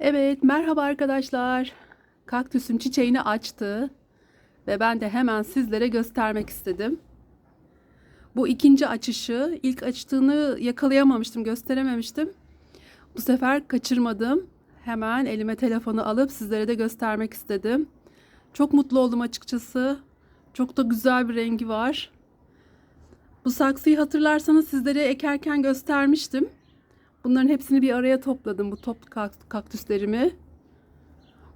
Evet, merhaba arkadaşlar. Kaktüsüm çiçeğini açtı ve ben de hemen sizlere göstermek istedim. Bu ikinci açışı, ilk açtığını yakalayamamıştım, gösterememiştim. Bu sefer kaçırmadım. Hemen elime telefonu alıp sizlere de göstermek istedim. Çok mutlu oldum açıkçası. Çok da güzel bir rengi var. Bu saksıyı hatırlarsanız sizlere ekerken göstermiştim. Bunların hepsini bir araya topladım bu top kak- kaktüslerimi.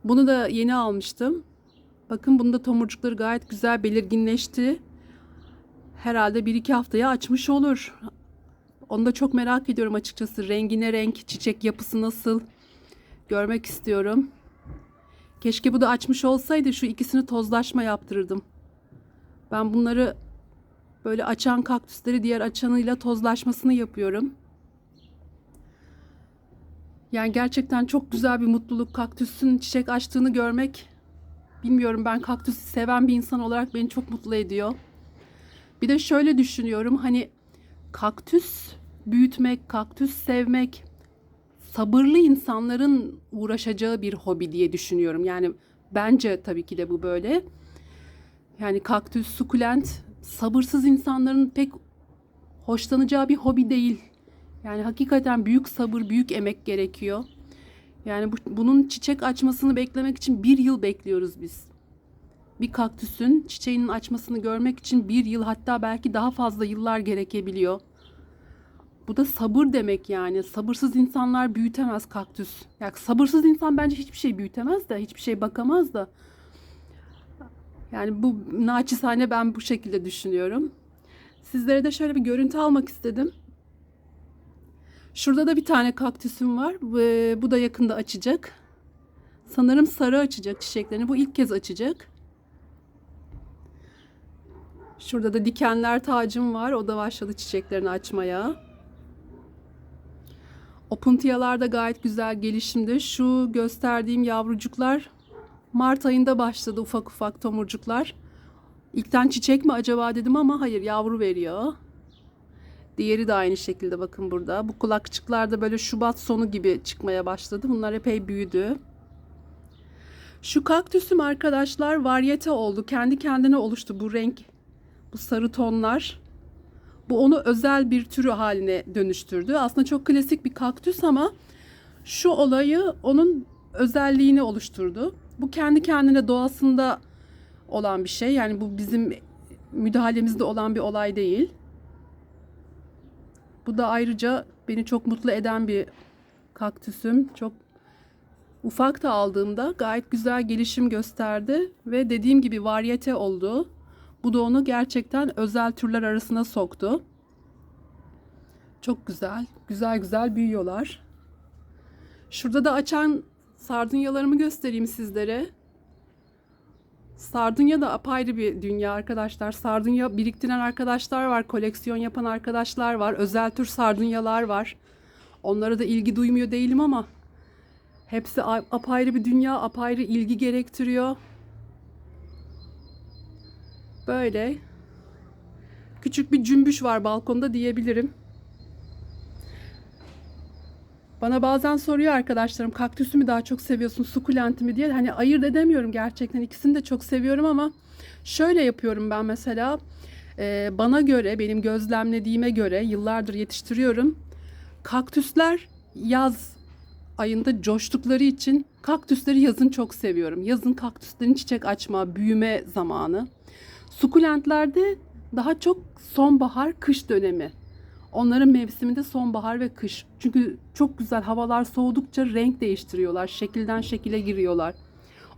Bunu da yeni almıştım. Bakın bunun da tomurcukları gayet güzel belirginleşti. Herhalde bir iki haftaya açmış olur. Onu da çok merak ediyorum açıkçası. Rengine renk, çiçek yapısı nasıl görmek istiyorum. Keşke bu da açmış olsaydı şu ikisini tozlaşma yaptırırdım. Ben bunları böyle açan kaktüsleri diğer açanıyla tozlaşmasını yapıyorum. Yani gerçekten çok güzel bir mutluluk kaktüsün çiçek açtığını görmek. Bilmiyorum ben kaktüsü seven bir insan olarak beni çok mutlu ediyor. Bir de şöyle düşünüyorum hani kaktüs büyütmek, kaktüs sevmek sabırlı insanların uğraşacağı bir hobi diye düşünüyorum. Yani bence tabii ki de bu böyle. Yani kaktüs, sukulent sabırsız insanların pek hoşlanacağı bir hobi değil. Yani hakikaten büyük sabır, büyük emek gerekiyor. Yani bu, bunun çiçek açmasını beklemek için bir yıl bekliyoruz biz. Bir kaktüsün çiçeğinin açmasını görmek için bir yıl hatta belki daha fazla yıllar gerekebiliyor. Bu da sabır demek yani. Sabırsız insanlar büyütemez kaktüs. Yani sabırsız insan bence hiçbir şey büyütemez de, hiçbir şey bakamaz da. Yani bu naçizane ben bu şekilde düşünüyorum. Sizlere de şöyle bir görüntü almak istedim. Şurada da bir tane kaktüsüm var. Bu da yakında açacak. Sanırım sarı açacak çiçeklerini. Bu ilk kez açacak. Şurada da dikenler tacım var. O da başladı çiçeklerini açmaya. Opuntiyalar da gayet güzel gelişimde. Şu gösterdiğim yavrucuklar Mart ayında başladı ufak ufak tomurcuklar. İlkten çiçek mi acaba dedim ama hayır yavru veriyor. Diğeri de aynı şekilde bakın burada. Bu kulakçıklar da böyle Şubat sonu gibi çıkmaya başladı. Bunlar epey büyüdü. Şu kaktüsüm arkadaşlar varyete oldu. Kendi kendine oluştu bu renk. Bu sarı tonlar. Bu onu özel bir türü haline dönüştürdü. Aslında çok klasik bir kaktüs ama şu olayı onun özelliğini oluşturdu. Bu kendi kendine doğasında olan bir şey. Yani bu bizim müdahalemizde olan bir olay değil. Bu da ayrıca beni çok mutlu eden bir kaktüsüm. Çok ufak da aldığımda gayet güzel gelişim gösterdi ve dediğim gibi varyete oldu. Bu da onu gerçekten özel türler arasına soktu. Çok güzel, güzel güzel büyüyorlar. Şurada da açan sardunyalarımı göstereyim sizlere. Sardunya da apayrı bir dünya arkadaşlar. Sardunya biriktiren arkadaşlar var, koleksiyon yapan arkadaşlar var, özel tür sardunyalar var. Onlara da ilgi duymuyor değilim ama hepsi apayrı bir dünya, apayrı ilgi gerektiriyor. Böyle küçük bir cümbüş var balkonda diyebilirim. Bana bazen soruyor arkadaşlarım kaktüsü mü daha çok seviyorsun sukulenti mi diye. Hani ayırt edemiyorum gerçekten ikisini de çok seviyorum ama şöyle yapıyorum ben mesela. Ee, bana göre benim gözlemlediğime göre yıllardır yetiştiriyorum. Kaktüsler yaz ayında coştukları için kaktüsleri yazın çok seviyorum. Yazın kaktüslerin çiçek açma, büyüme zamanı. Sukulentlerde daha çok sonbahar, kış dönemi. Onların mevsiminde sonbahar ve kış. Çünkü çok güzel havalar soğudukça renk değiştiriyorlar. Şekilden şekile giriyorlar.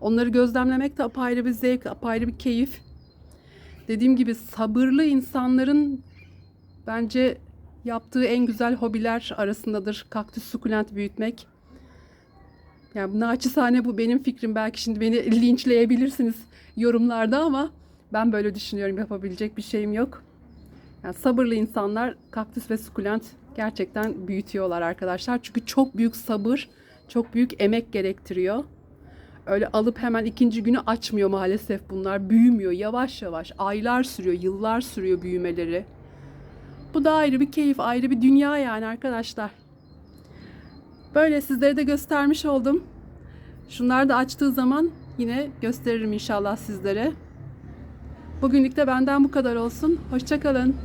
Onları gözlemlemek de apayrı bir zevk, apayrı bir keyif. Dediğim gibi sabırlı insanların bence yaptığı en güzel hobiler arasındadır kaktüs sukulent büyütmek. Yani naçizane bu benim fikrim. Belki şimdi beni linçleyebilirsiniz yorumlarda ama ben böyle düşünüyorum. Yapabilecek bir şeyim yok. Yani sabırlı insanlar kaktüs ve sukulent gerçekten büyütüyorlar arkadaşlar. Çünkü çok büyük sabır, çok büyük emek gerektiriyor. Öyle alıp hemen ikinci günü açmıyor maalesef bunlar. Büyümüyor yavaş yavaş. Aylar sürüyor, yıllar sürüyor büyümeleri. Bu da ayrı bir keyif, ayrı bir dünya yani arkadaşlar. Böyle sizlere de göstermiş oldum. Şunlar da açtığı zaman yine gösteririm inşallah sizlere. Bugünlük de benden bu kadar olsun. Hoşçakalın.